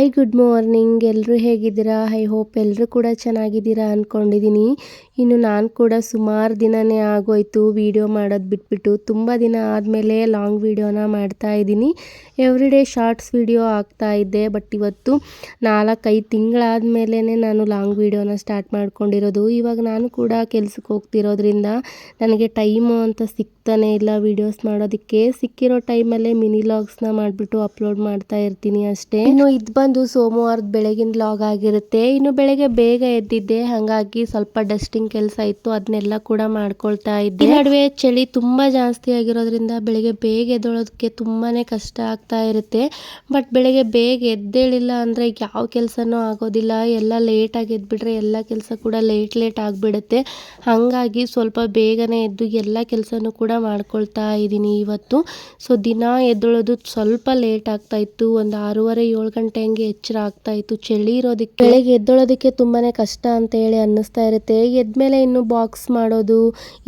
Hi good morning ಎಲ್ಲರೂ ಹೇಗಿದ್ದೀರಾ? I hope ಎಲ್ಲರೂ ಕೂಡ ಚೆನ್ನಾಗಿದ್ದೀರಾ ಅಂದ್ಕೊಂಡಿದ್ದೀನಿ ಇನ್ನು ನಾನು ಕೂಡ ಸುಮಾರು ದಿನವೇ ಆಗೋಯ್ತು ವೀಡಿಯೋ ಮಾಡೋದು ಬಿಟ್ಬಿಟ್ಟು. ತುಂಬ ದಿನ ಆದಮೇಲೆ ಲಾಂಗ್ ವೀಡಿಯೋನ ಮಾಡ್ತಾ ಇದ್ದೀನಿ. ಎವ್ರಿ ಡೇ ಶಾರ್ಟ್ಸ್ ವಿಡಿಯೋ ಆಗ್ತಾ ಇದ್ದೆ ಬಟ್ ಇವತ್ತು ನಾಲ್ಕೈದು ತಿಂಗಳಾದಮೇಲೆ ನಾನು ಲಾಂಗ್ ವೀಡಿಯೋನ ಸ್ಟಾರ್ಟ್ ಮಾಡ್ಕೊಂಡಿರೋದು. ಇವಾಗ ನಾನು ಕೂಡ ಕೆಲ್ಸಕ್ಕೆ ಹೋಗ್ತಿರೋದ್ರಿಂದ ನನಗೆ ಟೈಮು ಅಂತ ಸಿಗ್ತಾನೆ ಇಲ್ಲ ವೀಡಿಯೋಸ್ ಮಾಡೋದಕ್ಕೆ. ಸಿಕ್ಕಿರೋ ಟೈಮಲ್ಲೇ ಮಿನಿ ಲಾಗ್ಸ್ನ ಮಾಡಿಬಿಟ್ಟು ಅಪ್ಲೋಡ್ ಮಾಡ್ತಾ ಇರ್ತೀನಿ ಅಷ್ಟೇ. ಇನ್ನು ಇದು ಬಂದು ಸೋಮವಾರದ ಬೆಳಗಿನ ಲಾಗ್ ಆಗಿರುತ್ತೆ. ಇನ್ನು ಬೆಳಗ್ಗೆ ಬೇಗ ಎದ್ದಿದ್ದೆ, ಹಾಗಾಗಿ ಸ್ವಲ್ಪ ಡಸ್ಟಿಂಗ್ ಕೆಲಸ ಇತ್ತು ಅದನ್ನೆಲ್ಲ ಕೂಡ ಮಾಡ್ಕೊಳ್ತಾ ಇದ್ದೆ. ನಡುವೆ ಚಳಿ ತುಂಬಾ ಜಾಸ್ತಿ ಆಗಿರೋದ್ರಿಂದ ಬೆಳಗ್ಗೆ ಬೇಗ ಎದ್ದೊಳೋದಕ್ಕೆ ತುಂಬಾನೇ ಕಷ್ಟ ಆಗ್ತಾ ಇರುತ್ತೆ. ಬಟ್ ಬೆಳಿಗ್ಗೆ ಬೇಗ ಎದ್ದೇಳಿಲ್ಲ ಅಂದ್ರೆ ಯಾವ ಕೆಲಸನೂ ಆಗೋದಿಲ್ಲ. ಎಲ್ಲ ಲೇಟಾಗಿ ಎದ್ಬಿಟ್ರೆ ಎಲ್ಲ ಕೆಲಸ ಕೂಡ ಲೇಟ್ ಲೇಟ್ ಆಗಿಬಿಡುತ್ತೆ. ಹಾಗಾಗಿ ಸ್ವಲ್ಪ ಬೇಗನೆ ಎದ್ದು ಎಲ್ಲ ಕೆಲಸನೂ ಕೂಡ ಮಾಡ್ಕೊಳ್ತಾ ಇದ್ದೀನಿ ಇವತ್ತು. ಸೊ ದಿನ ಎದ್ದೊಳೋದು ಸ್ವಲ್ಪ ಲೇಟ್ ಆಗ್ತಾ ಇತ್ತು. ಒಂದು ಆರೂವರೆ ಏಳು ಗಂಟೆ ಹಂಗೆ ಎಚ್ಚರ ಆಗ್ತಾ ಇತ್ತು. ಚಳಿ ಇರೋದಕ್ಕೆ ಬೆಳಗ್ಗೆ ಎದ್ದೊಳೋದಕ್ಕೆ ತುಂಬಾನೇ ಕಷ್ಟ ಅಂತ ಹೇಳಿ ಅನ್ನಿಸ್ತಾ ಇರುತ್ತೆ. ಎದ್ಮೇಲೆ ಇನ್ನು ಬಾಕ್ಸ್ ಮಾಡೋದು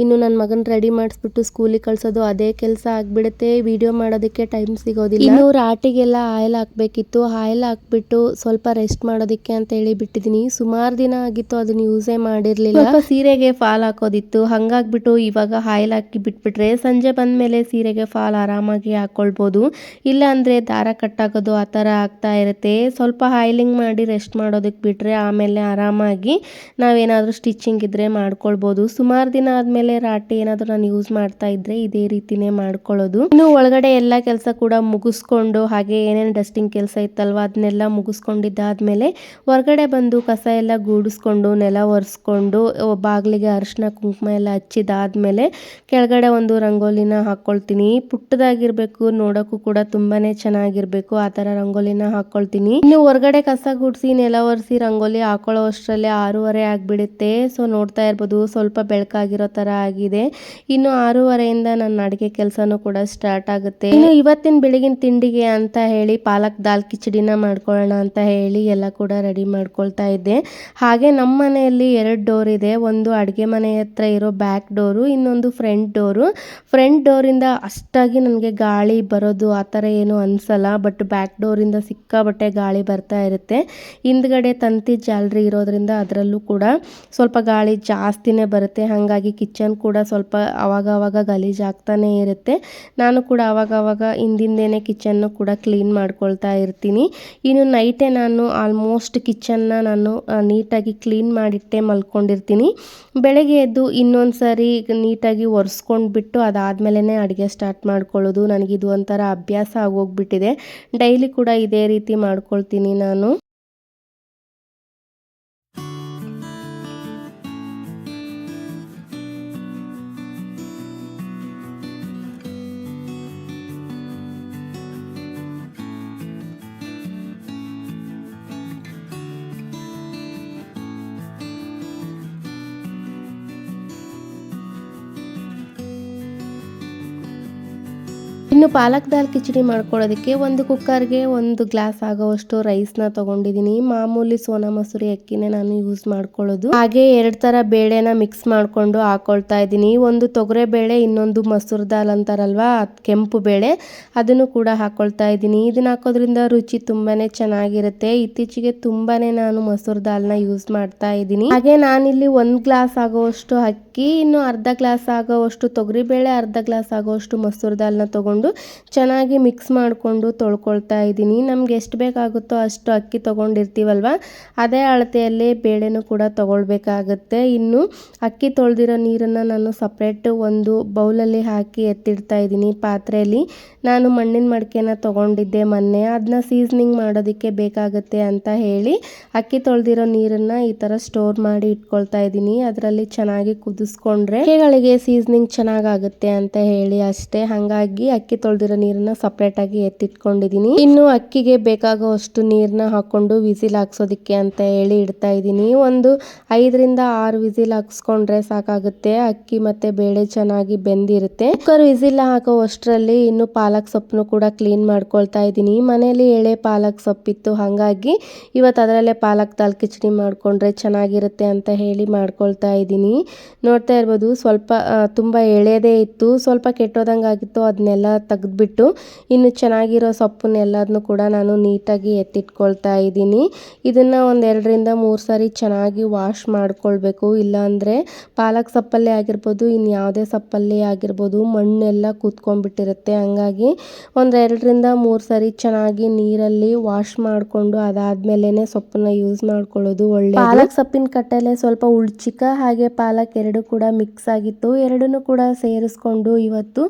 ಇನ್ನು ನನ್ನ ಮಗನ ರೆಡಿ ಮಾಡಿಸ್ಬಿಟ್ಟು ಸ್ಕೂಲಿಗೆ ಕಳ್ಸೋದು ಅದೇ ಕೆಲಸ ಆಗ್ಬಿಡುತ್ತೆ. ವಿಡಿಯೋ ಮಾಡೋದಕ್ಕೆ ಟೈಮ್ ಸಿಗೋದಿಲ್ಲ. ಇನ್ನು ರಾಟಿಗೆಲ್ಲ ಆಯಿಲ್ ಹಾಕ್ಬೇಕಿತ್ತು. ಆಯಿಲ್ ಹಾಕ್ಬಿಟ್ಟು ಸ್ವಲ್ಪ ರೆಸ್ಟ್ ಮಾಡೋದಕ್ಕೆ ಅಂತ ಹೇಳಿ ಬಿಟ್ಟಿದ್ದೀನಿ ಸುಮಾರು ದಿನ ಆಗಿತ್ತು ಅದನ್ನ ಯೂಸೇ ಮಾಡಿರ್ಲಿಲ್ಲ. ಸ್ವಲ್ಪ ಸೀರೆಗೆ ಫಾಲ್ ಹಾಕೋದಿತ್ತು. ಹಂಗಾಗ್ಬಿಟ್ಟು ಇವಾಗ ಆಯಿಲ್ ಹಾಕಿ ಬಿಟ್ಬಿಟ್ರೆ ಸಂಜೆ ಬಂದ್ಮೇಲೆ ಸೀರೆಗೆ ಫಾಲ್ ಆರಾಮಾಗಿ ಹಾಕೊಳ್ಬೋದು. ಇಲ್ಲ ಅಂದ್ರೆ ದಾರ ಕಟ್ಟಾಗೋದು ಆ ಥರ ಆಗ್ತಾ ಇರುತ್ತೆ. ಸ್ವಲ್ಪ ಆಯಿಲಿಂಗ್ ಮಾಡಿ ರೆಸ್ಟ್ ಮಾಡೋದಕ್ಕೆ ಬಿಟ್ರೆ ಆಮೇಲೆ ಆರಾಮಾಗಿ ನಾವೇನಾದರೂ ಸ್ಟಿಚಿಂಗ್ ಇದ್ರೆ ಮಾಡ್ಕೊಳ್ಬೋದು. ಸುಮಾರು ದಿನ ಆದಮೇಲೆ ರಾಟೆ ಏನಾದರೂ ನಾನು ಯೂಸ್ ಮಾಡ್ತಾ ಇದ್ರೆ ಇದೇ ರೀತಿನೇ ಮಾಡ್ಕೊಳ್ಳೋದು. ಇನ್ನು ಒಳಗಡೆ ಎಲ್ಲ ಕೆಲಸ ಕೂಡ ಮುಗಿಸ್ಕೊಂಡು, ಹಾಗೆ ಏನೇನು ಡಸ್ಟಿಂಗ್ ಕೆಲಸ ಇತ್ತಲ್ವ ಅದನ್ನೆಲ್ಲ ಮುಗಿಸ್ಕೊಂಡಿದ್ದಾದ್ಮೇಲೆ ಹೊರಗಡೆ ಬಂದು ಕಸ ಎಲ್ಲ ಗೂಡಿಸ್ಕೊಂಡು, ನೆಲ ಒರೆಸ್ಕೊಂಡು ಬಾಗಿಲಿಗೆ ಅರಿಶಿನ ಕುಂಕುಮ ಎಲ್ಲ ಹಚ್ಚಿದಾದ್ಮೇಲೆ ಕೆಳಗಡೆ ಒಂದು ರಂಗೋಲಿನ ಹಾಕ್ಕೊಳ್ತೀನಿ ಪುಟ್ಟದಾಗಿರ್ಬೇಕು, ನೋಡೋಕ್ಕೂ ಕೂಡ ತುಂಬಾನೇ ಚೆನ್ನಾಗಿರ್ಬೇಕು, ಆ ಥರ ರಂಗೋಲಿನ ಹಾಕ್ಕೊಳ್ತೀನಿ ಇನ್ನು ಹೊರಗಡೆ ಕಸ ಗುಡಿಸಿ, ನೆಲ ಒರೆಸಿ, ರಂಗೋಲಿ ಹಾಕೊಳ್ಳೋ ಅಷ್ಟರಲ್ಲಿ ಆರೂವರೆ ಆಗಿಬಿಡುತ್ತೆ. ಸೊ ನೋಡ್ತಾ ಇರ್ಬೋದು, ಸ್ವಲ್ಪ ಬೆಳಕಾಗಿರೋ ಥರ ಆಗಿದೆ. ಇನ್ನು ಆರೂವರೆಯಿಂದ ನನ್ನ ಅಡುಗೆ ಕೆಲಸನೂ ಕೂಡ ಸ್ಟಾರ್ಟ್ ಆಗುತ್ತೆ. ಇನ್ನು ಇವತ್ತಿನ ಬೆಳಗಿನ ತಿಂಡಿಗೆ ಅಂತ ಹೇಳಿ ಪಾಲಕ್ ದಾಲ್ ಕಿಚಡಿನ ಮಾಡ್ಕೊಳ್ಳೋಣ ಅಂತ ಹೇಳಿ ಎಲ್ಲ ಕೂಡ ರೆಡಿ ಮಾಡ್ಕೊಳ್ತಾ ಇದ್ದೆ. ಹಾಗೆ ನಮ್ಮ ಮನೆಯಲ್ಲಿ ಎರಡು ಡೋರ್ ಇದೆ. ಒಂದು ಅಡುಗೆ ಮನೆ ಹತ್ರ ಇರೋ ಬ್ಯಾಕ್ ಡೋರು ಇನ್ನೊಂದು ಫ್ರಂಟ್ ಡೋರು ಫ್ರಂಟ್ ಡೋರಿಂದ ಅಷ್ಟಾಗಿ ನನಗೆ ಗಾಳಿ ಬರೋದು ಆ ಥರ ಏನು ಅನಿಸಲ್ಲ ಬಟ್ ಬ್ಯಾಕ್ ಡೋರಿಂದ ಸಿಕ್ಕಾಬಟ್ಟೆ ಗಾಳಿ ಬರ್ತಾ ಇರುತ್ತೆ. ಹಿಂದ್ಗಡೆ ತಂತಿ ಜಾಲರಿ ಇರೋದ್ರಿಂದ ಅದರಲ್ಲೂ ಕೂಡ ಸ್ವಲ್ಪ ಗಾಳಿ ಜಾಸ್ತಿನೇ ಬರುತ್ತೆ. ಹಾಗಾಗಿ ಕಿಚನ್ ಕೂಡ ಸ್ವಲ್ಪ ಅವಾಗ ಗಲೀಜಾಗ್ತಾನೆ ಇರುತ್ತೆ. ನಾನು ಕೂಡ ಅವಾಗವಾಗ ಹಿಂದಿಂದೇ ಕಿಚನ್ನು ಕೂಡ ಕ್ಲೀನ್ ಮಾಡ್ಕೊಳ್ತಾ ಇರ್ತೀನಿ. ಇನ್ನು ನೈಟೇ ನಾನು ಆಲ್ಮೋಸ್ಟ್ ಕಿಚನ್ನ ನಾನು ನೀಟಾಗಿ ಕ್ಲೀನ್ ಮಾಡಿಟ್ಟೆ ಮಲ್ಕೊಂಡಿರ್ತೀನಿ. ಬೆಳಗ್ಗೆ ಎದ್ದು ಇನ್ನೊಂದು ಸಾರಿ ನೀಟಾಗಿ ಒರೆಸ್ಕೊಂಡ್ಬಿಟ್ಟು ಅದಾದಮೇಲೆ ಅಡುಗೆ ಸ್ಟಾರ್ಟ್ ಮಾಡ್ಕೊಳ್ಳೋದು. ನನಗಿದು ಒಂಥರ ಅಭ್ಯಾಸ ಆಗೋಗ್ಬಿಟ್ಟಿದೆ. ಡೈಲಿ ಕೂಡ ಇದೇ ರೀತಿ ಮಾಡ್ಕೊಳ್ತೀನಿ ನಾನು. ಇನ್ನು ಪಾಲಕ್ ದಾಲ್ ಕಿಚಡಿ ಮಾಡ್ಕೊಳ್ಳೋದಕ್ಕೆ ಒಂದು ಕುಕ್ಕರ್ಗೆ ಒಂದು ಗ್ಲಾಸ್ ಆಗೋವಷ್ಟು ರೈಸ್ನ ತಗೊಂಡಿದ್ದೀನಿ ಮಾಮೂಲಿ ಸೋನಾ ಮಸೂರಿ ಅಕ್ಕಿನೇ ನಾನು ಯೂಸ್ ಮಾಡ್ಕೊಳ್ಳೋದು. ಹಾಗೆ ಎರಡು ತರ ಬೇಳೆನ ಮಿಕ್ಸ್ ಮಾಡ್ಕೊಂಡು ಹಾಕೊಳ್ತಾ ಇದ್ದೀನಿ. ಒಂದು ತೊಗರೆ ಬೇಳೆ, ಇನ್ನೊಂದು ಮಸೂರ್ ದಾಲ್ ಅಂತಾರಲ್ವಾ? ಕೆಂಪು ಬೇಳೆ. ಅದನ್ನು ಕೂಡ ಹಾಕೊಳ್ತಾ ಇದ್ದೀನಿ. ಇದನ್ನ ಹಾಕೋದ್ರಿಂದ ರುಚಿ ತುಂಬಾನೇ ಚೆನ್ನಾಗಿರುತ್ತೆ. ಇತ್ತೀಚೆಗೆ ತುಂಬಾನೇ ನಾನು ಮಸೂರ್ ದಾಲ್ನ ಯೂಸ್ ಮಾಡ್ತಾ ಇದ್ದೀನಿ. ಹಾಗೆ ನಾನಿಲ್ಲಿ ಒಂದ್ ಗ್ಲಾಸ್ ಆಗೋವಷ್ಟು ಅಕ್ಕಿ, ಇನ್ನು ಅರ್ಧ ಗ್ಲಾಸ್ ಆಗೋವಷ್ಟು ತೊಗರಿ ಬೇಳೆ, ಅರ್ಧ ಗ್ಲಾಸ್ ಆಗೋವಷ್ಟು ಮಸೂರ್ ದಾಲ್ನ ತಗೊಂಡು ಚೆನ್ನಾಗಿ ಮಿಕ್ಸ್ ಮಾಡಿಕೊಂಡು ತೊಳ್ಕೊಳ್ತಾ ಇದ್ದೀನಿ. ನಮ್ಗೆ ಎಷ್ಟು ಬೇಕಾಗುತ್ತೋ ಅಷ್ಟು ಅಕ್ಕಿ ತೊಗೊಂಡಿರ್ತೀವಲ್ವ? ಅದೇ ಅಳತೆಯಲ್ಲಿ ಬೇಳೆನೂ ಕೂಡ ತೊಗೊಳ್ಬೇಕಾಗತ್ತೆ. ಇನ್ನು ಅಕ್ಕಿ ತೊಳೆದಿರೋ ನೀರನ್ನು ನಾನು ಸಪ್ರೇಟ್ ಒಂದು ಬೌಲಲ್ಲಿ ಹಾಕಿ ಎತ್ತಿಡ್ತಾ ಇದ್ದೀನಿ ಪಾತ್ರೆಯಲ್ಲಿ. ನಾನು ಮಣ್ಣಿನ ಮಡಿಕೆನ ತೊಗೊಂಡಿದ್ದೆ ಮೊನ್ನೆ. ಅದನ್ನ ಸೀಸನಿಂಗ್ ಮಾಡೋದಕ್ಕೆ ಬೇಕಾಗುತ್ತೆ ಅಂತ ಹೇಳಿ ಅಕ್ಕಿ ತೊಳೆದಿರೋ ನೀರನ್ನು ಈ ಥರ ಸ್ಟೋರ್ ಮಾಡಿ ಇಟ್ಕೊಳ್ತಾ ಇದ್ದೀನಿ. ಅದರಲ್ಲಿ ಚೆನ್ನಾಗಿ ಕುದಿಸ್ಕೊಂಡ್ರೆ ಅಕ್ಕಿಗಳಿಗೆ ಸೀಸ್ನಿಂಗ್ ಚೆನ್ನಾಗಾಗುತ್ತೆ ಅಂತ ಹೇಳಿ ಅಷ್ಟೇ. ಹಾಗಾಗಿ ಅಕ್ಕಿ ತೊಳೆದಿರೋ ನೀರನ್ನ ಸಪ್ರೇಟ್ ಆಗಿ ಎತ್ತಿಟ್ಕೊಂಡಿದ್ದೀನಿ ಇನ್ನು ಅಕ್ಕಿಗೆ ಬೇಕಾಗೋ ಅಷ್ಟು ನೀರನ್ನ ಹಾಕೊಂಡು ವಿಸಿಲ್ ಹಾಕ್ಸೋದಿಕ್ಕೆ ಅಂತ ಹೇಳಿ ಇಡ್ತಾ ಇದ್ದೀನಿ ಒಂದು ಐದರಿಂದ ಆರು ವಿಸಿಲ್ ಹಾಕ್ಸ್ಕೊಂಡ್ರೆ ಸಾಕಾಗುತ್ತೆ. ಅಕ್ಕಿ ಮತ್ತೆ ಬೇಳೆ ಚೆನ್ನಾಗಿ ಬೆಂದಿರುತ್ತೆ. ಕುಕ್ಕರ್ ವಿಸಿಲ್ ಹಾಕೋ ಅಷ್ಟರಲ್ಲಿ ಇನ್ನು ಪಾಲಕ್ ಸೊಪ್ಪನ್ನು ಕೂಡ ಕ್ಲೀನ್ ಮಾಡ್ಕೊಳ್ತಾ ಇದ್ದೀನಿ ಮನೆಯಲ್ಲಿ ಎಳೆ ಪಾಲಕ್ ಸೊಪ್ಪಿತ್ತು, ಹಾಗಾಗಿ ಇವತ್ತು ಅದರಲ್ಲೇ ಪಾಲಕ್ ದಾಲ್ ಕಿಚಡಿ ಮಾಡಿಕೊಂಡ್ರೆ ಚೆನ್ನಾಗಿರುತ್ತೆ ಅಂತ ಹೇಳಿ ಮಾಡ್ಕೊಳ್ತಾ ಇದ್ದೀನಿ ನೋಡ್ತಾ ಇರ್ಬೋದು, ಸ್ವಲ್ಪ ತುಂಬ ಎಳೆದೇ ಇತ್ತು. ಸ್ವಲ್ಪ ಕೆಟ್ಟೋದಂಗೆ ಆಗಿತ್ತು ಅದನ್ನೆಲ್ಲ ತೆಗೆದ್ಬಿಟ್ಟು ಇನ್ನು ಚೆನ್ನಾಗಿರೋ ಸೊಪ್ಪನ್ನೆಲ್ಲದನ್ನು ಕೂಡ ನಾನು ನೀಟಾಗಿ ಎತ್ತಿಟ್ಕೊಳ್ತಾ ಇದ್ದೀನಿ. ಇದನ್ನು ಒಂದು ಎರಡರಿಂದ ಮೂರು ಸಾರಿ ಚೆನ್ನಾಗಿ ವಾಶ್ ಮಾಡ್ಕೊಳ್ಬೇಕು. ಇಲ್ಲಾಂದರೆ ಪಾಲಕ್ ಸೊಪ್ಪಲ್ಲೇ ಆಗಿರ್ಬೋದು ಇನ್ನು ಯಾವುದೇ ಸೊಪ್ಪಲ್ಲಿ ಆಗಿರ್ಬೋದು ಮಣ್ಣೆಲ್ಲ ಕೂತ್ಕೊಂಡ್ಬಿಟ್ಟಿರುತ್ತೆ. ಹಂಗಾಗಿ ಒಂದು ಎರಡರಿಂದ ಮೂರು ಸಾರಿ ಚೆನ್ನಾಗಿ ನೀರಲ್ಲಿ ವಾಶ್ ಮಾಡಿಕೊಂಡು ಅದಾದಮೇಲೆ ಸೊಪ್ಪನ್ನ ಯೂಸ್ ಮಾಡ್ಕೊಳ್ಳೋದು ಒಳ್ಳೆ ಪಾಲಕ್ ಸೊಪ್ಪಿನ ಕಟ್ಟೆಲೆ ಸ್ವಲ್ಪ ಉಳ್ಚಿಕ ಹಾಗೆ ಪಾಲಕ್ ಎರಡು ಕೂಡ ಮಿಕ್ಸ್ ಆಗಿತ್ತು. ಎರಡನ್ನೂ ಕೂಡ ಸೇರಿಸ್ಕೊಂಡು ಇವತ್ತು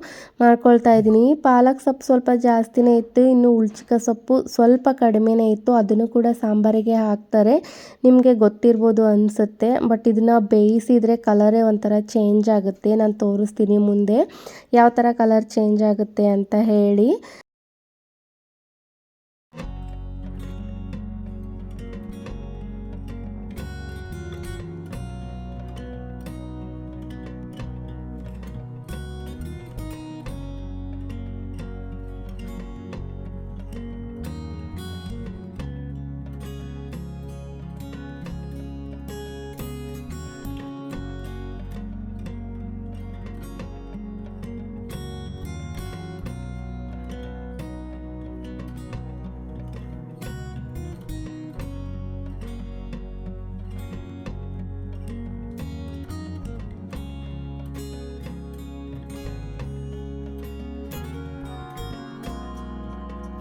ಮಾಡ್ಕೊಳ್ತಾ ಇದ್ದೀನಿ. ಪಾಲಕ್ ಸೊಪ್ಪು ಸ್ವಲ್ಪ ಜಾಸ್ತಿನೇ ಇತ್ತು, ಇನ್ನು ಉಳ್ಚಿಕ ಸೊಪ್ಪು ಸ್ವಲ್ಪ ಕಡಿಮೆನೇ ಇತ್ತು, ಅದನ್ನು ಕೂಡ ಸಾಂಬಾರಿಗೆ ಹಾಕ್ತಾರೆ. ನಿಮಗೆ ಗೊತ್ತಿರ್ಬೋದು ಅನಿಸುತ್ತೆ, ಬಟ್ ಇದನ್ನ ಬೇಯಿಸಿದರೆ ಕಲರೇ ಒಂಥರ ಚೇಂಜ್ ಆಗುತ್ತೆ. ನಾನು ತೋರಿಸ್ತೀನಿ ಮುಂದೆ. ಯಾವ ಥರ ಕಲರ್ ಚೇಂಜ್ ಆಗುತ್ತೆ ಅಂತ ಹೇಳಿ.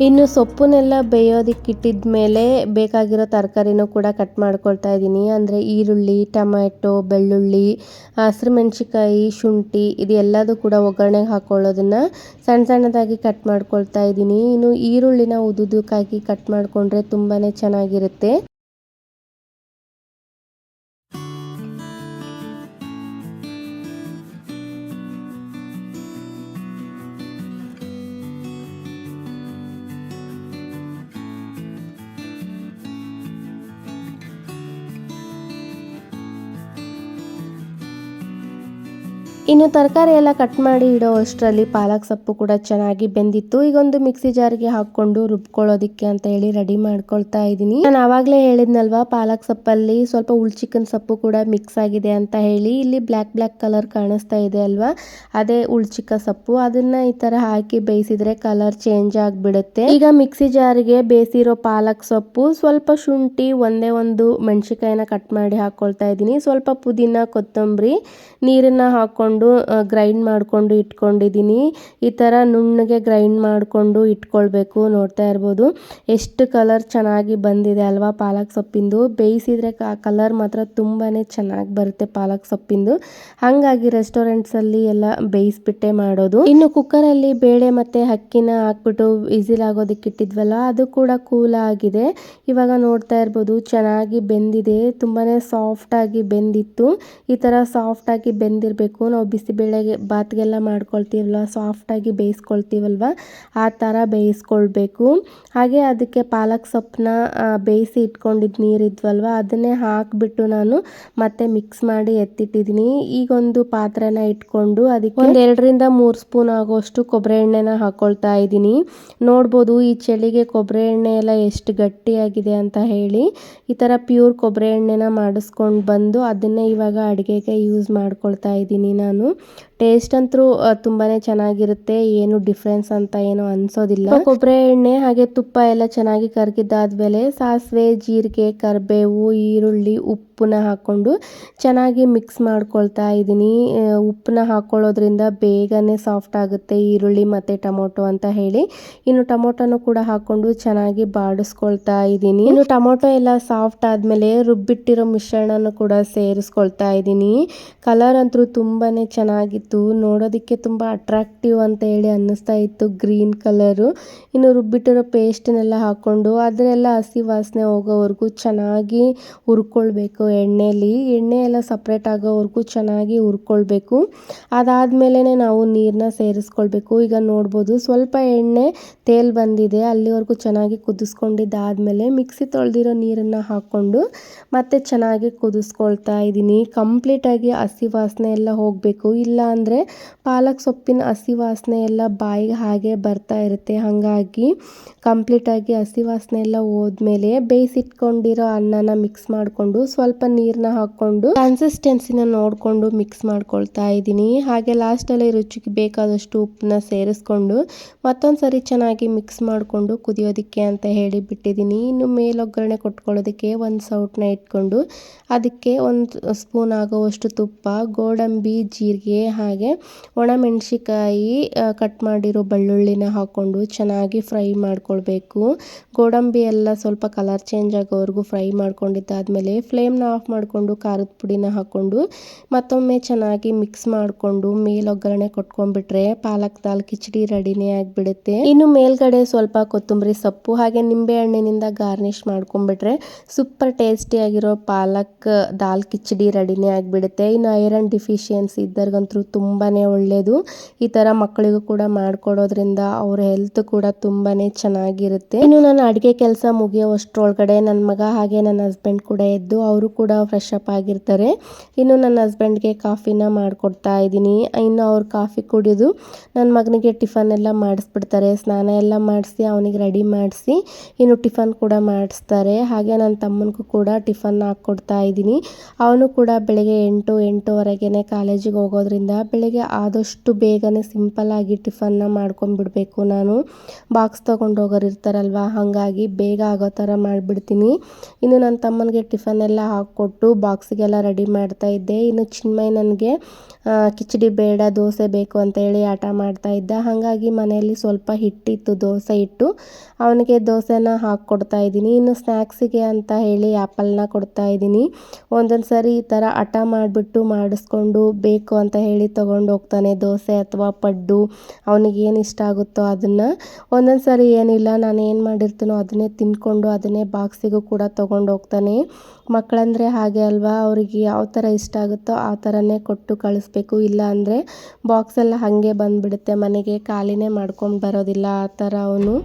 ಇನ್ನು ಸೊಪ್ಪನ್ನೆಲ್ಲ ಬೇಯೋದಕ್ಕೆ ಇಟ್ಟಿದ ಮೇಲೆ ಬೇಕಾಗಿರೋ ತರಕಾರಿನೂ ಕೂಡ ಕಟ್ ಮಾಡ್ಕೊಳ್ತಾ ಇದ್ದೀನಿ. ಅಂದರೆ ಈರುಳ್ಳಿ, ಟೊಮ್ಯಾಟೊ, ಬೆಳ್ಳುಳ್ಳಿ ಹಸಿರುಮೆಣ್ಸಿಕಾಯಿ ಶುಂಠಿ ಇದು ಎಲ್ಲದೂ ಕೂಡ ಒಗ್ಗರಣೆಗೆ ಹಾಕ್ಕೊಳ್ಳೋದನ್ನು ಸಣ್ಣ ಸಣ್ಣದಾಗಿ ಕಟ್ ಮಾಡ್ಕೊಳ್ತಾ ಇದ್ದೀನಿ. ಇನ್ನು ಈರುಳ್ಳಿನ ಉದುದಕ್ಕಾಗಿ ಕಟ್ ಮಾಡಿಕೊಂಡ್ರೆ ತುಂಬಾ ಚೆನ್ನಾಗಿರುತ್ತೆ. ಇನ್ನು ತರಕಾರಿ ಎಲ್ಲ ಕಟ್ ಮಾಡಿ ಇಡೋ ಅಷ್ಟರಲ್ಲಿ ಪಾಲಕ್ ಸೊಪ್ಪು ಕೂಡ ಚೆನ್ನಾಗಿ ಬೆಂದಿತ್ತು. ಈಗ ಒಂದು ಮಿಕ್ಸಿ ಜಾರ್ಗೆ ಹಾಕೊಂಡು ರುಬ್ಕೊಳ್ಳೋದಿಕ್ಕೆ ಅಂತ ಹೇಳಿ ರೆಡಿ ಮಾಡ್ಕೊಳ್ತಾ ಇದ್ದೀನಿ. ನಾನು ಆವಾಗಲೇ ಹೇಳಿದ್ನಲ್ವಾ, ಪಾಲಕ್ ಸೊಪ್ಪಲ್ಲಿ ಸ್ವಲ್ಪ ಉಳ್ಚಿಕನ್ ಸೊಪ್ಪು ಕೂಡ ಮಿಕ್ಸ್ ಆಗಿದೆ ಅಂತ ಹೇಳಿ ಇಲ್ಲಿ ಬ್ಲ್ಯಾಕ್ ಬ್ಲ್ಯಾಕ್ ಕಲರ್ ಕಾಣಿಸ್ತಾ ಇದೆ ಅಲ್ವಾ? ಅದೇ ಉಳ್ಚಿಕ ಸೊಪ್ಪು. ಅದನ್ನ ಈ ತರ ಹಾಕಿ ಬೇಯಿಸಿದ್ರೆ ಕಲರ್ ಚೇಂಜ್ ಆಗಿಬಿಡುತ್ತೆ. ಈಗ ಮಿಕ್ಸಿ ಜಾರ್ಗೆ ಬೇಯಿಸಿರೋ ಪಾಲಕ್ ಸೊಪ್ಪು ಸ್ವಲ್ಪ ಶುಂಠಿ ಒಂದೇ ಒಂದು ಮೆಣಸಿಕಾಯಿನ ಕಟ್ ಮಾಡಿ ಹಾಕೊಳ್ತಾ ಇದ್ದೀನಿ. ಸ್ವಲ್ಪ ಪುದೀನ ಕೊತ್ತಂಬರಿ, ನೀರನ್ನ ಹಾಕೊಂಡು ಗ್ರೈಂಡ್ ಮಾಡಿಕೊಂಡು ಇಟ್ಕೊಂಡಿದ್ದೀನಿ ಈ ಥರ ನುಣ್ಣಗೆ ಗ್ರೈಂಡ್ ಮಾಡಿಕೊಂಡು ಇಟ್ಕೊಳ್ಬೇಕು ನೋಡ್ತಾ ಇರ್ಬೋದು. ಎಷ್ಟು ಕಲರ್ ಚೆನ್ನಾಗಿ ಬಂದಿದೆ ಅಲ್ವಾ ಪಾಲಕ್ ಸೊಪ್ಪಿಂದು. ಬೇಯಿಸಿದರೆ ಕಲರ್ ಮಾತ್ರ ತುಂಬಾ ಚೆನ್ನಾಗಿ ಬರುತ್ತೆ ಪಾಲಕ್ ಸೊಪ್ಪಿಂದು. ಹಾಗಾಗಿ ರೆಸ್ಟೋರೆಂಟ್ಸಲ್ಲಿ ಎಲ್ಲ ಬೇಯಿಸ್ಬಿಟ್ಟೆ ಮಾಡೋದು. ಇನ್ನು ಕುಕ್ಕರಲ್ಲಿ ಬೇಳೆ ಮತ್ತು ಅಕ್ಕಿನ ಹಾಕ್ಬಿಟ್ಟು ವಿಸಿಲ್ ಆಗೋದಕ್ಕೆ ಇಟ್ಟಿದ್ವಲ್ಲ, ಅದು ಕೂಡ ಕೂಲ್ ಆಗಿದೆ. ಇವಾಗ ನೋಡ್ತಾ ಇರ್ಬೋದು, ಚೆನ್ನಾಗಿ ಬೆಂದಿದೆ. ತುಂಬಾ ಸಾಫ್ಟಾಗಿ ಬೆಂದಿತ್ತು. ಈ ಥರ ಸಾಫ್ಟಾಗಿ ಬೆಂದಿರಬೇಕು. ನಾವು ಬಿಸಿಬೇಳೆಗೆ ಬಾತ್ಗೆಲ್ಲ ಮಾಡ್ಕೊಳ್ತೀವಲ್ವ ಸಾಫ್ಟಾಗಿ ಬೇಯಿಸ್ಕೊಳ್ತೀವಲ್ವ? ಆ ಥರ ಬೇಯಿಸ್ಕೊಳ್ಬೇಕು. ಹಾಗೆ ಅದಕ್ಕೆ ಪಾಲಕ್ ಸೊಪ್ಪನ್ನ ಬೇಯಿಸಿ ಇಟ್ಕೊಂಡಿದ್ದು ನೀರಿದ್ವಲ್ವ, ಅದನ್ನೇ ಹಾಕಿಬಿಟ್ಟು ನಾನು ಮತ್ತೆ ಮಿಕ್ಸ್ ಮಾಡಿ ಎತ್ತಿಟ್ಟಿದ್ದೀನಿ ಈಗೊಂದು ಪಾತ್ರೆನ ಇಟ್ಕೊಂಡು ಅದಕ್ಕೆ ಒಂದು ಎರಡರಿಂದ ಮೂರು ಸ್ಪೂನ್ ಆಗೋಷ್ಟು ಕೊಬ್ಬರಿ ಎಣ್ಣೆನ ಹಾಕ್ಕೊಳ್ತಾ ಇದ್ದೀನಿ. ನೋಡ್ಬೋದು ಈ ಚಳಿಗೆ ಕೊಬ್ಬರಿ ಎಣ್ಣೆ ಎಲ್ಲ ಎಷ್ಟು ಗಟ್ಟಿಯಾಗಿದೆ ಅಂತ ಹೇಳಿ. ಈ ಥರ ಪ್ಯೂರ್ ಕೊಬ್ಬರಿ ಎಣ್ಣೆನ ಮಾಡಿಸ್ಕೊಂಡು ಬಂದು ಅದನ್ನೇ ಇವಾಗ ಅಡುಗೆಗೆ ಯೂಸ್ ಮಾಡ್ಕೊಳ್ತಾ ಇದ್ದೀನಿ ನಾನು. ಟೇಸ್ಟ್ ಅಂತೂ ತುಂಬಾ ಚೆನ್ನಾಗಿರುತ್ತೆ. ಏನು ಡಿಫ್ರೆನ್ಸ್ ಅಂತ ಏನು ಅನ್ಸೋದಿಲ್ಲ. ಕೊಬ್ಬರಿ ಎಣ್ಣೆ ಹಾಗೆ ತುಪ್ಪ ಎಲ್ಲ ಚೆನ್ನಾಗಿ ಕರಗಿದ್ದಾದ್ಮೇಲೆ ಸಾಸಿವೆ, ಜೀರಿಗೆ, ಕರಿಬೇವು, ಈರುಳ್ಳಿ, ಉಪ್ಪನ್ನ ಹಾಕ್ಕೊಂಡು ಚೆನ್ನಾಗಿ ಮಿಕ್ಸ್ ಮಾಡ್ಕೊಳ್ತಾ ಇದ್ದೀನಿ. ಉಪ್ಪನ್ನ ಹಾಕ್ಕೊಳ್ಳೋದ್ರಿಂದ ಬೇಗನೆ ಸಾಫ್ಟ್ ಆಗುತ್ತೆ ಈರುಳ್ಳಿ ಮತ್ತು ಟೊಮೊಟೊ ಅಂತ ಹೇಳಿ. ಇನ್ನು ಟೊಮೊಟೊನು ಕೂಡ ಹಾಕೊಂಡು ಚೆನ್ನಾಗಿ ಬಾಡಿಸ್ಕೊಳ್ತಾ ಇದ್ದೀನಿ. ಇನ್ನು ಟೊಮೊಟೊ ಎಲ್ಲ ಸಾಫ್ಟ್ ಆದಮೇಲೆ ರುಬ್ಬಿಟ್ಟಿರೋ ಮಿಶ್ರಣನೂ ಕೂಡ ಸೇರಿಸ್ಕೊಳ್ತಾ ಇದ್ದೀನಿ. ಕಲರ್ ಅಂತೂ ತುಂಬಾ ಚೆನ್ನಾಗಿತ್ತು. ನೋಡೋದಕ್ಕೆ ತುಂಬ ಅಟ್ರಾಕ್ಟಿವ್ ಅಂತ ಹೇಳಿ ಅನ್ನಿಸ್ತಾ ಇತ್ತು. ಗ್ರೀನ್ ಕಲರು ಇನ್ನು ರುಬ್ಬಿಟ್ಟಿರೋ ಪೇಸ್ಟನ್ನೆಲ್ಲ ಹಾಕ್ಕೊಂಡು ಅದರೆಲ್ಲ ಹಸಿ ವಾಸನೆ ಹೋಗೋವರೆಗೂ ಚೆನ್ನಾಗಿ ಹುರ್ಕೊಳ್ಬೇಕು ಎಣ್ಣೆಯಲ್ಲಿ ಎಣ್ಣೆ ಎಲ್ಲ ಸಪ್ರೇಟ್ ಆಗೋವರೆಗೂ ಚೆನ್ನಾಗಿ ಹುರ್ಕೊಳ್ಬೇಕು. ಅದಾದಮೇಲೆ ನಾವು ನೀರನ್ನ ಸೇರಿಸ್ಕೊಳ್ಬೇಕು. ಈಗ ನೋಡ್ಬೋದು ಸ್ವಲ್ಪ ಎಣ್ಣೆ ತೇಲ್ ಬಂದಿದೆ. ಅಲ್ಲಿವರೆಗೂ ಚೆನ್ನಾಗಿ ಕುದಿಸ್ಕೊಂಡಿದ್ದಾದಮೇಲೆ ಮಿಕ್ಸಿ ತೊಳೆದಿರೋ ನೀರನ್ನು ಹಾಕ್ಕೊಂಡು ಮತ್ತೆ ಚೆನ್ನಾಗಿ ಕುದಿಸ್ಕೊಳ್ತಾ ಇದ್ದೀನಿ ಕಂಪ್ಲೀಟಾಗಿ ಹಸಿ ವಾಸನೆ ಎಲ್ಲ ಹೋಗಬೇಕು. ಬಿಡಬೇಕು ಇಲ್ಲ ಅಂದರೆ ಪಾಲಕ್ ಸೊಪ್ಪಿನ ಹಸಿ ವಾಸನೆ ಎಲ್ಲ ಬಾಯಿಗೆ ಹಾಗೆ ಬರ್ತಾ ಇರುತ್ತೆ. ಹಾಗಾಗಿ ಕಂಪ್ಲೀಟಾಗಿ ಹಸಿ ವಾಸನೆ ಎಲ್ಲ ಹೋದ್ಮೇಲೆ ಬೇಯಿಸಿಟ್ಕೊಂಡಿರೋ ಅನ್ನನ ಮಿಕ್ಸ್ ಮಾಡಿಕೊಂಡು ಸ್ವಲ್ಪ ನೀರನ್ನ ಹಾಕ್ಕೊಂಡು ಕನ್ಸಿಸ್ಟೆನ್ಸಿನ ನೋಡಿಕೊಂಡು ಮಿಕ್ಸ್ ಮಾಡ್ಕೊಳ್ತಾ ಇದ್ದೀನಿ. ಹಾಗೆ ಲಾಸ್ಟಲ್ಲಿ ರುಚಿಗೆ ಬೇಕಾದಷ್ಟು ಉಪ್ಪನ್ನ ಸೇರಿಸ್ಕೊಂಡು ಮತ್ತೊಂದು ಸರಿ ಚೆನ್ನಾಗಿ ಮಿಕ್ಸ್ ಮಾಡಿಕೊಂಡು ಕುದಿಯೋದಕ್ಕೆ ಅಂತ ಹೇಳಿ ಬಿಟ್ಟಿದ್ದೀನಿ. ಇನ್ನು ಮೇಲೊಗ್ಗರಣೆ ಕೊಟ್ಕೊಳ್ಳೋದಕ್ಕೆ ಒಂದು ಸೌಟನ್ನ ಇಟ್ಕೊಂಡು ಅದಕ್ಕೆ ಒಂದು ಸ್ಪೂನ್ ಆಗೋವಷ್ಟು ತುಪ್ಪ, ಗೋಡಂಬಿ ಜೀರಿಗೆ ಹಾಗೆ ಒಣಮೆಣಸಿಕಾಯಿ ಕಟ್ ಮಾಡಿರೋ ಬೆಳ್ಳುಳ್ಳಿನ ಹಾಕ್ಕೊಂಡು ಚೆನ್ನಾಗಿ ಫ್ರೈ ಮಾಡ್ಕೊಳ್ಬೇಕು. ಗೋಡಂಬಿ ಎಲ್ಲ ಸ್ವಲ್ಪ ಕಲರ್ ಚೇಂಜ್ ಆಗೋವರೆಗೂ ಫ್ರೈ ಮಾಡ್ಕೊಂಡಿದ್ದಾದಮೇಲೆ ಫ್ಲೇಮ್ನ ಆಫ್ ಮಾಡಿಕೊಂಡು ಖಾರದ ಪುಡಿನ ಹಾಕ್ಕೊಂಡು ಮತ್ತೊಮ್ಮೆ ಚೆನ್ನಾಗಿ ಮಿಕ್ಸ್ ಮಾಡಿಕೊಂಡು ಮೇಲೊಗ್ಗರಣೆ ಕೊಟ್ಕೊಂಡ್ಬಿಟ್ರೆ ಪಾಲಕ್ ದಾಲ್ ಕಿಚಡಿ ರೆಡಿನೇ ಆಗಿಬಿಡುತ್ತೆ. ಇನ್ನು ಮೇಲ್ಗಡೆ ಸ್ವಲ್ಪ ಕೊತ್ತಂಬರಿ ಸೊಪ್ಪು ಹಾಗೆ ನಿಂಬೆ ಹಣ್ಣಿನಿಂದ ಗಾರ್ನಿಷ್ ಮಾಡ್ಕೊಂಡ್ಬಿಟ್ರೆ ಸೂಪರ್ ಟೇಸ್ಟಿಯಾಗಿರೋ ಪಾಲಕ್ ದಾಲ್ ಕಿಚಡಿ ರೆಡಿನೇ ಆಗಿಬಿಡುತ್ತೆ. ಇನ್ನು ಐರನ್ ಡಿಫಿಷಿಯನ್ಸಿ ಇದ್ದವ್ರಿಗಂತೂ ತುಂಬಾ ಒಳ್ಳೆಯದು ಈ ಥರ ಮಕ್ಕಳಿಗೂ ಕೂಡ ಮಾಡಿಕೊಡೋದ್ರಿಂದ ಅವ್ರ ಹೆಲ್ತ್ ಕೂಡ ತುಂಬಾ ಚೆನ್ನಾಗಿರುತ್ತೆ. ಇನ್ನು ನಾನು ಅಡುಗೆ ಕೆಲಸ ಮುಗಿಯೋವಷ್ಟರೊಳಗಡೆ ನನ್ನ ಮಗ ಹಾಗೆ ನನ್ನ ಹಸ್ಬೆಂಡ್ ಕೂಡ ಎದ್ದು ಅವರು ಕೂಡ ಫ್ರೆಶ್ ಅಪ್ ಆಗಿರ್ತಾರೆ. ಇನ್ನು ನನ್ನ ಹಸ್ಬೆಂಡ್ಗೆ ಕಾಫಿನ ಮಾಡಿಕೊಡ್ತಾ ಇದ್ದೀನಿ. ಇನ್ನು ಅವ್ರು ಕಾಫಿ ಕುಡಿದು ನನ್ನ ಮಗನಿಗೆ ಟಿಫನ್ ಎಲ್ಲ ಮಾಡಿಸ್ಬಿಡ್ತಾರೆ. ಸ್ನಾನ ಎಲ್ಲ ಮಾಡಿಸಿ, ಅವನಿಗೆ ರೆಡಿ ಮಾಡಿಸಿ, ಇನ್ನು ಟಿಫನ್ ಕೂಡ ಮಾಡಿಸ್ತಾರೆ. ಹಾಗೆ ನನ್ನ ತಮ್ಮನಿಗೂ ಕೂಡ ಟಿಫನ್ ಹಾಕ್ಕೊಡ್ತಾ ಇದ್ದೀನಿ. ಅವನು ಕೂಡ ಬೆಳಗ್ಗೆ ಎಂಟು ಎಂಟುವರೆಗೆ ಕಾಲೇಜಿಗೆ ಹೋಗೋದ್ರಿಂದ ಬೆಳಗ್ಗೆ ಆದಷ್ಟು ಬೇಗನೆ ಸಿಂಪಲ್ಲಾಗಿ ಟಿಫನ್ನ ಮಾಡ್ಕೊಂಡ್ಬಿಡ್ಬೇಕು ನಾನು. ಬಾಕ್ಸ್ ತೊಗೊಂಡು ಹೋಗೋರು ಇರ್ತಾರಲ್ವ, ಹಾಗಾಗಿ ಬೇಗ ಆಗೋ ಥರ ಮಾಡಿಬಿಡ್ತೀನಿ. ಇನ್ನು ನನ್ನ ತಮ್ಮನಿಗೆ ಟಿಫನ್ ಎಲ್ಲ ಹಾಕ್ಕೊಟ್ಟು ಬಾಕ್ಸಿಗೆಲ್ಲ ರೆಡಿ ಮಾಡ್ತಾ ಇದ್ದೆ. ಇನ್ನು ಚಿನ್ಮಯ್ ನನಗೆ ಕಿಚಡಿ ಬೇಡ, ದೋಸೆ ಬೇಕು ಅಂತ ಹೇಳಿ ಆಟ ಮಾಡ್ತಾ ಇದ್ದ. ಹಾಗಾಗಿ ಮನೆಯಲ್ಲಿ ಸ್ವಲ್ಪ ಹಿಟ್ಟಿತ್ತು ದೋಸೆ ಇಟ್ಟು ಅವನಿಗೆ ದೋಸೆನ ಹಾಕ್ಕೊಡ್ತಾ ಇದ್ದೀನಿ. ಇನ್ನು ಸ್ನ್ಯಾಕ್ಸಿಗೆ ಅಂತ ಹೇಳಿ ಆ್ಯಪಲ್ನ ಕೊಡ್ತಾ ಇದ್ದೀನಿ. ಒಂದೊಂದು ಸರಿ ಈ ಥರ ಹಠ ಮಾಡಿಬಿಟ್ಟು ಮಾಡಿಸ್ಕೊಂಡು ಬೇಕು ಅಂತ ಹೇಳಿ ತೊಗೊಂಡು ಹೋಗ್ತಾನೆ, ದೋಸೆ ಅಥವಾ ಪಡ್ಡು ಅವನಿಗೆ ಏನು ಇಷ್ಟ ಆಗುತ್ತೋ ಅದನ್ನು. ಒಂದೊಂದು ಸಾರಿ ಏನಿಲ್ಲ ನಾನು ಏನು ಮಾಡಿರ್ತೀನೋ ಅದನ್ನೇ ತಿನ್ಕೊಂಡು ಅದನ್ನೇ ಬಾಕ್ಸಿಗೂ ಕೂಡ ತೊಗೊಂಡು ಹೋಗ್ತಾನೆ. ಮಕ್ಕಳಂದರೆ ಹಾಗೆ ಅಲ್ವಾ, ಅವರಿಗೆ ಯಾವ ಥರ ಇಷ್ಟ ಆಗುತ್ತೋ ಆ ಥರನೇ ಕೊಟ್ಟು ಕಳಿಸ್ಬೇಕು. ಇಲ್ಲ ಅಂದರೆ ಬಾಕ್ಸೆಲ್ಲ ಹಾಗೆ ಬಂದುಬಿಡುತ್ತೆ, ಮನೆಗೆ ಖಾಲಿನೇ ಮಾಡ್ಕೊಂಡು ಬರೋದಿಲ್ಲ ಆ ಥರ ಅವನು.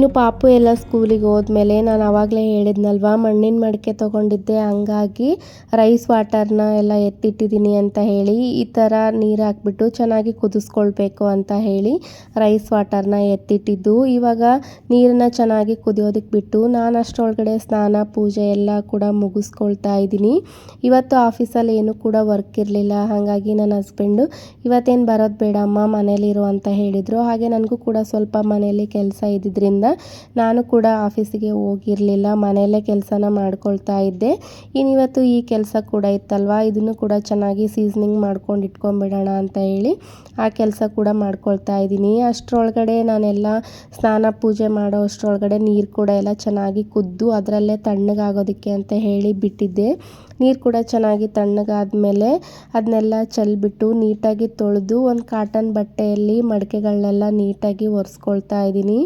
ಇನ್ನು ಪಾಪು ಎಲ್ಲ ಸ್ಕೂಲಿಗೆ ಹೋದ್ಮೇಲೆ ನಾನು ಆವಾಗಲೇ ಹೇಳಿದ್ನಲ್ವ, ಮಣ್ಣಿನ ಮಡಿಕೆ ತೊಗೊಂಡಿದ್ದೆ, ಹಂಗಾಗಿ ರೈಸ್ ವಾಟರ್ನ ಎಲ್ಲ ಎತ್ತಿಟ್ಟಿದ್ದೀನಿ ಅಂತ ಹೇಳಿ, ಈ ಥರ ನೀರು ಹಾಕ್ಬಿಟ್ಟು ಚೆನ್ನಾಗಿ ಕುದಿಸ್ಕೊಳ್ಬೇಕು ಅಂತ ಹೇಳಿ ರೈಸ್ ವಾಟರ್ನ ಎತ್ತಿಟ್ಟಿದ್ದು. ಇವಾಗ ನೀರನ್ನ ಚೆನ್ನಾಗಿ ಕುದಿಯೋದಕ್ಕೆ ಬಿಟ್ಟು ನಾನು ಅಷ್ಟರೊಳಗಡೆ ಸ್ನಾನ, ಪೂಜೆ ಎಲ್ಲ ಕೂಡ ಮುಗಿಸ್ಕೊಳ್ತಾ ಇದ್ದೀನಿ. ಇವತ್ತು ಆಫೀಸಲ್ಲಿ ಏನೂ ಕೂಡ ವರ್ಕ್ ಇರಲಿಲ್ಲ, ಹಾಗಾಗಿ ನನ್ನ ಹಸ್ಬೆಂಡು ಇವತ್ತೇನು ಬರೋದು ಬೇಡಮ್ಮ ಮನೇಲಿರು ಅಂತ ಹೇಳಿದರು. ಹಾಗೆ ನನಗೂ ಕೂಡ ಸ್ವಲ್ಪ ಮನೆಯಲ್ಲಿ ಕೆಲಸ ಇದ್ದಿದ್ದರಿಂದ ನಾನು ಕೂಡ ಆಫೀಸಿಗೆ ಹೋಗಿರಲಿಲ್ಲ, ಮನೆಯಲ್ಲೇ ಕೆಲಸನ ಮಾಡ್ಕೊಳ್ತಾ ಇದ್ದೆ. ಇನ್ನಿವತ್ತು ಈ ಕೆಲಸ ಕೂಡ ಇತ್ತಲ್ವ? ಇದನ್ನು ಕೂಡ ಚೆನ್ನಾಗಿ ಸೀಸನಿಂಗ್ ಮಾಡ್ಕೊಂಡು ಇಟ್ಕೊಂಡ್ಬಿಡೋಣ ಅಂತ ಹೇಳಿ ಆ ಕೆಲಸ ಕೂಡ ಮಾಡ್ಕೊಳ್ತಾ ಇದ್ದೀನಿ. ಅಷ್ಟರೊಳಗಡೆ ನಾನೆಲ್ಲ ಸ್ನಾನ ಪೂಜೆ ಮಾಡೋ ಅಷ್ಟರೊಳಗಡೆ ನೀರು ಕೂಡ ಎಲ್ಲ ಚೆನ್ನಾಗಿ ಕುದ್ದು, ಅದರಲ್ಲೇ ತಣ್ಣಗಾಗೋದಕ್ಕೆ ಅಂತ ಹೇಳಿ ಬಿಟ್ಟಿದ್ದೆ. ನೀರು ಕೂಡ ಚೆನ್ನಾಗಿ ತಣ್ಣಗಾದ್ಮೇಲೆ ಅದನ್ನೆಲ್ಲ ಚೆಲ್ಬಿಟ್ಟು ನೀಟಾಗಿ ತೊಳೆದು ಒಂದು ಕಾಟನ್ ಬಟ್ಟೆಯಲ್ಲಿ ಮಡಕೆಗಳನ್ನೆಲ್ಲ ನೀಟಾಗಿ ಒರೆಸ್ಕೊಳ್ತಾ ಇದ್ದೀನಿ.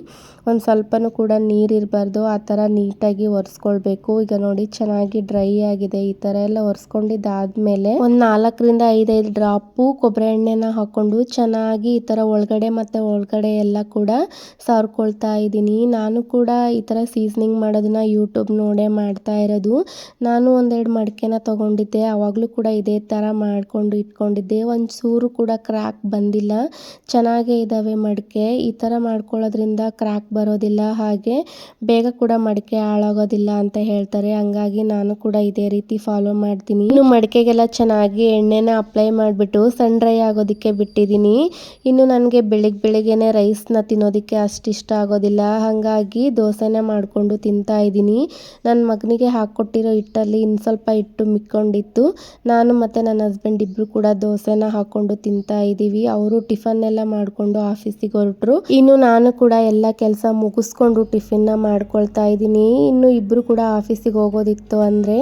ಒಂದು ಸ್ವಲ್ಪನೂ ಕೂಡ ನೀರು ಇರಬಾರ್ದು, ಆ ಥರ ನೀಟಾಗಿ ಒರೆಸ್ಕೊಳ್ಬೇಕು. ಈಗ ನೋಡಿ ಚೆನ್ನಾಗಿ ಡ್ರೈ ಆಗಿದೆ ಈ ಥರ ಎಲ್ಲ ಒರೆಸ್ಕೊಂಡಿದ್ದಾದ್ಮೇಲೆ ಒಂದು ನಾಲ್ಕರಿಂದ ಐದೈದು ಡ್ರಾಪು ಕೊಬ್ಬರಿ ಎಣ್ಣೆನ ಹಾಕ್ಕೊಂಡು ಚೆನ್ನಾಗಿ ಈ ಥರ ಒಳಗಡೆ ಮತ್ತು ಒಳಗಡೆ ಎಲ್ಲ ಕೂಡ ಸಾರ್ಕೊಳ್ತಾ ಇದ್ದೀನಿ. ನಾನು ಕೂಡ ಈ ಥರ ಸೀಸನಿಂಗ್ ಮಾಡೋದನ್ನ ಯೂಟ್ಯೂಬ್ ನೋಡೇ ಮಾಡ್ತಾ ಇರೋದು. ನಾನು ಒಂದೆರಡು ಮಡಿಕೆನ ತೊಗೊಂಡಿದ್ದೆ. ಆವಾಗಲೂ ಕೂಡ ಇದೇ ಥರ ಮಾಡಿಕೊಂಡು ಇಟ್ಕೊಂಡಿದ್ದೆ. ಒಂದು ಚೂರು ಕೂಡ ಕ್ರ್ಯಾಕ್ ಬಂದಿಲ್ಲ. ಚೆನ್ನಾಗೇ ಇದ್ದಾವೆ ಮಡಿಕೆ. ಈ ಥರ ಮಾಡ್ಕೊಳ್ಳೋದ್ರಿಂದ ಕ್ರ್ಯಾಕ್ ಬರೋದಿಲ್ಲ. ಹಾಗೆ ಬೇಗ ಕೂಡ ಮಡಿಕೆ ಹಾಳಾಗೋದಿಲ್ಲ ಅಂತ ಹೇಳ್ತಾರೆ. ಹಂಗಾಗಿ ನಾನು ಕೂಡ ಇದೇ ರೀತಿ ಫಾಲೋ ಮಾಡ್ತೀನಿ. ಇನ್ನು ಮಡಿಕೆಗೆಲ್ಲ ಚೆನ್ನಾಗಿ ಎಣ್ಣೆನ ಅಪ್ಲೈ ಮಾಡಿಬಿಟ್ಟು ಸನ್ ಡ್ರೈ ಆಗೋದಕ್ಕೆ ಬಿಟ್ಟಿದ್ದೀನಿ. ಇನ್ನು ನನಗೆ ಬೆಳಿಗ್ಗೆ ಬೆಳಿಗ್ಗೆನೆ ರೈಸ್ನ ತಿನ್ನೋದಕ್ಕೆ ಅಷ್ಟು ಇಷ್ಟ ಆಗೋದಿಲ್ಲ. ಹಾಗಾಗಿ ದೋಸೆನ ಮಾಡಿಕೊಂಡು ತಿಂತಾ ಇದ್ದೀನಿ. ನನ್ನ ಮಗನಿಗೆ ಹಾಕ್ಕೊಟ್ಟಿರೋ ಹಿಟ್ಟಲ್ಲಿ ಇನ್ನು ಸ್ವಲ್ಪ ಹಿಟ್ಟು ಹಿಟ್ಟು ಮಿಕ್ಕೊಂಡಿತ್ತು. ನಾನು ಮತ್ತು ನನ್ನ ಹಸ್ಬೆಂಡ್ ಇಬ್ಬರು ಕೂಡ ದೋಸೆನ ಹಾಕೊಂಡು ತಿಂತಾ ಇದ್ದೀವಿ. ಅವರು ಟಿಫನ್ ಎಲ್ಲ ಮಾಡಿಕೊಂಡು ಆಫೀಸಿಗೆ ಹೊರಟರು. ಇನ್ನು ನಾನು ಕೂಡ ಎಲ್ಲ ಕೆಲಸ ಮುಗಿಸ್ಕೊಂಡು ಟಿಫಿನ್ನ ಮಾಡ್ಕೊಳ್ತಾ ಇದ್ದೀನಿ. ಇನ್ನು ಇಬ್ಬರು ಕೂಡ ಆಫೀಸಿಗೆ ಹೋಗೋದಿತ್ತು ಅಂದರೆ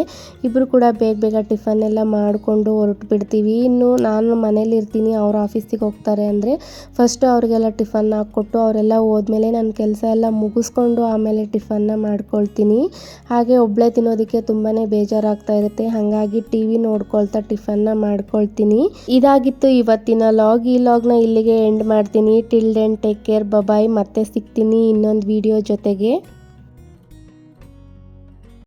ಇಬ್ಬರು ಕೂಡ ಬೇಗ ಬೇಗ ಟಿಫನ್ ಎಲ್ಲ ಮಾಡಿಕೊಂಡು ಹೊರಟು ಬಿಡ್ತೀವಿ ಇನ್ನು ನಾನು ಮನೇಲಿ ಇರ್ತೀನಿ. ಅವ್ರು ಆಫೀಸಿಗೆ ಹೋಗ್ತಾರೆ ಅಂದರೆ ಫಸ್ಟ್ ಅವ್ರಿಗೆಲ್ಲ ಟಿಫನ್ ಹಾಕ್ಕೊಟ್ಟು ಅವರೆಲ್ಲ ಹೋದ್ಮೇಲೆ ನನ್ನ ಕೆಲಸ ಎಲ್ಲ ಮುಗಿಸ್ಕೊಂಡು ಆಮೇಲೆ ಟಿಫನ್ನ ಮಾಡ್ಕೊಳ್ತೀನಿ. ಹಾಗೆ ಒಬ್ಬಳೇ ತಿನ್ನೋದಕ್ಕೆ ತುಂಬಾ ಬೇಜಾರಾಗ್ತಾ ಇರುತ್ತೆ. ಹಾಗಾಗಿ ಟಿ ವಿ ನೋಡ್ಕೊಳ್ತಾ ಟಿಫನ್ನ ಮಾಡ್ಕೊಳ್ತೀನಿ. ಇದಾಗಿತ್ತು ಇವತ್ತಿನ ಲಾಗ್. ಈ ಲಾಗ್ನ ಇಲ್ಲಿಗೆ ಎಂಡ್ ಮಾಡ್ತೀನಿ. Till then take care bye bye ಮತ್ತೆ ಸಿಗ್ತೀನಿ ಇನ್ನೊಂದು ವಿಡಿಯೋ ಜೊತೆಗೆ.